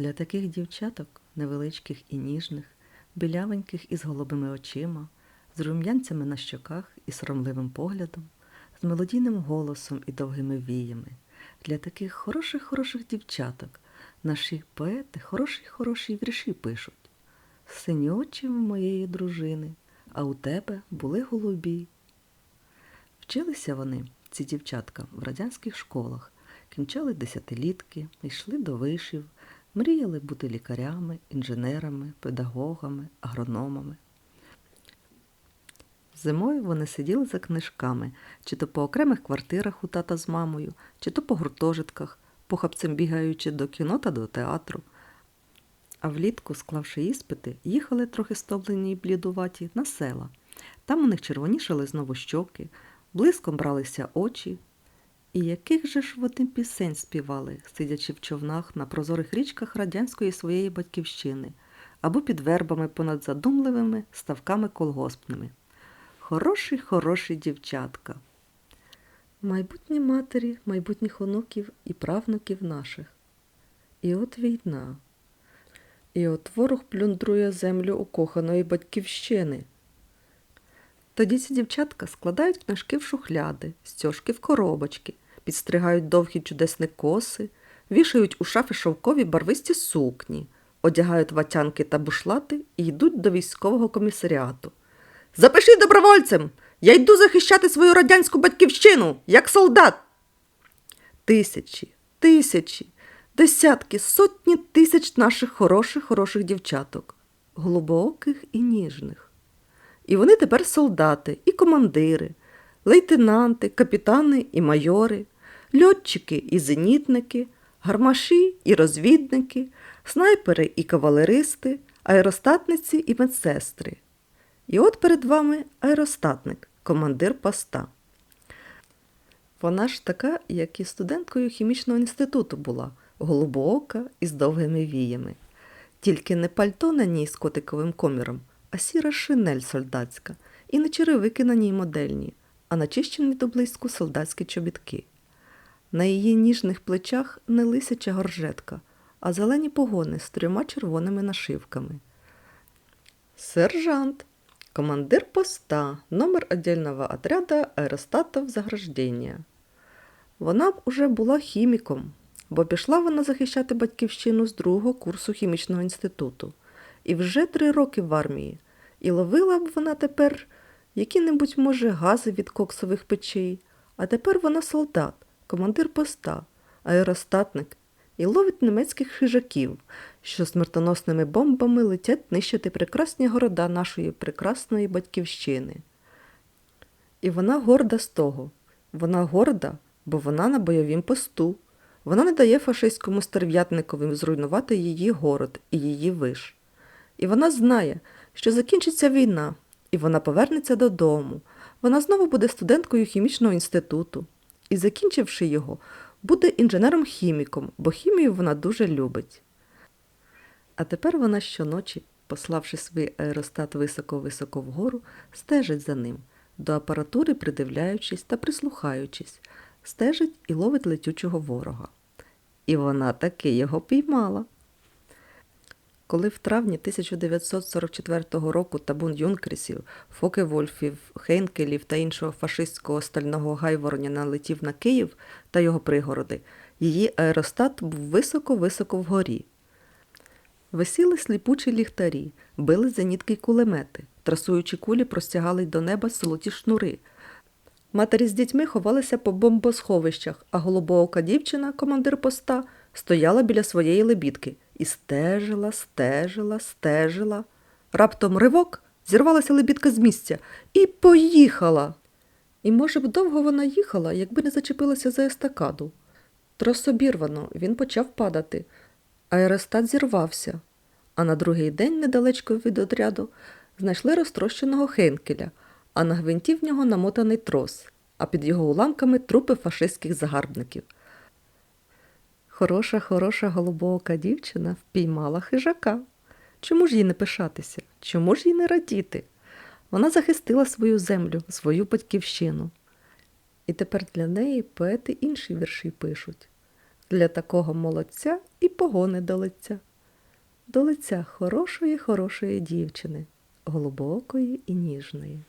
Для таких дівчаток, невеличких і ніжних, білявеньких із голубими очима, з рум'янцями на щоках і соромливим поглядом, з мелодійним голосом і довгими віями. Для таких хороших хороших дівчаток наші поети хороші хороші вірші пишуть. Сині очі в моєї дружини, а у тебе були голубі. Вчилися вони, ці дівчатка, в радянських школах, кінчали десятилітки, йшли до вишів, мріяли бути лікарями, інженерами, педагогами, агрономами. Зимою вони сиділи за книжками, чи то по окремих квартирах у тата з мамою, чи то по гуртожитках, похапцем бігаючи до кіно та до театру. А влітку, склавши іспити, їхали трохи стоплені й блідуваті на села. Там у них червонішали знову щоки, блиском бралися очі. І яких же ж вони пісень співали, сидячи в човнах на прозорих річках радянської своєї батьківщини або під вербами понад задумливими ставками колгоспними. Хороші, хороші дівчатка. Майбутні матері, майбутніх онуків і правнуків наших. І от війна. І от ворог плюндрує землю укоханої батьківщини. Тоді ці дівчатка складають книжки в шухляди, стяжки в коробочки, підстригають довгі чудесні коси, вішають у шафи шовкові барвисті сукні, одягають ватянки та бушлати і йдуть до військового комісаріату. Запишіть добровольцем! Я йду захищати свою радянську батьківщину, як солдат. Тисячі, тисячі, десятки, сотні тисяч наших хороших, хороших дівчаток, глибоких і ніжних. І вони тепер солдати і командири, лейтенанти, капітани і майори, льотчики і зенітники, гармаші і розвідники, снайпери і кавалеристи, аеростатниці і медсестри. І от перед вами аеростатник, командир поста. Вона ж така, як і студенткою хімічного інституту була, голубоока і з довгими віями. Тільки не пальто на ній з котиковим коміром, а сіра шинель солдатська, і не черевики на ній модельні, а начищені до блиску солдатські чобітки. На її ніжних плечах не лисяча горжетка, а зелені погони з трьома червоними нашивками. Сержант, командир поста, номер отдельного отряда аеростатов заграждения. Вона б уже була хіміком, бо пішла вона захищати батьківщину з другого курсу хімічного інституту. І вже три роки в армії. І ловила б вона тепер які-небудь, може, гази від коксових печей. А тепер вона солдат, командир поста, аеростатник і ловить німецьких хижаків, що смертоносними бомбами летять нищити прекрасні города нашої прекрасної батьківщини. І вона горда з того. Вона горда, бо вона на бойовім посту. Вона не дає фашистському стерв'ятникові зруйнувати її город і її виш. І вона знає, що закінчиться війна, і вона повернеться додому. Вона знову буде студенткою хімічного інституту. І, закінчивши його, буде інженером-хіміком, бо хімію вона дуже любить. А тепер вона щоночі, пославши свій аеростат високо-високо вгору, стежить за ним, до апаратури придивляючись та прислухаючись, стежить і ловить летючого ворога. І вона таки його піймала. Коли в травні 1944 року табун юнкерсів, Фоке-Вольфів, Хейнкелів та іншого фашистського стального гайворня налетів на Київ та його пригороди, її аеростат був високо-високо вгорі. Висіли сліпучі ліхтарі, били зенітки й кулемети, трасуючи кулі, простягали до неба золоті шнури. Матері з дітьми ховалися по бомбосховищах, а голубоока дівчина, командир поста, стояла біля своєї лебідки і стежила, стежила, стежила. Раптом ривок зірвалася лебідка з місця і поїхала. І, може б, довго вона їхала, якби не зачепилася за естакаду. Трос обірвано, він почав падати. Аеростат зірвався, а на другий день, недалечко від отряду, знайшли розтрощеного Хенкеля, а на гвинті в нього намотаний трос, а під його уламками трупи фашистських загарбників. Хороша, хороша голубока дівчина впіймала хижака. Чому ж їй не пишатися? Чому ж їй не радіти? Вона захистила свою землю, свою батьківщину. І тепер для неї поети інші вірші пишуть. Для такого молодця і погони до лиця. до лиця хорошої, хорошої дівчини, глибокої і ніжної.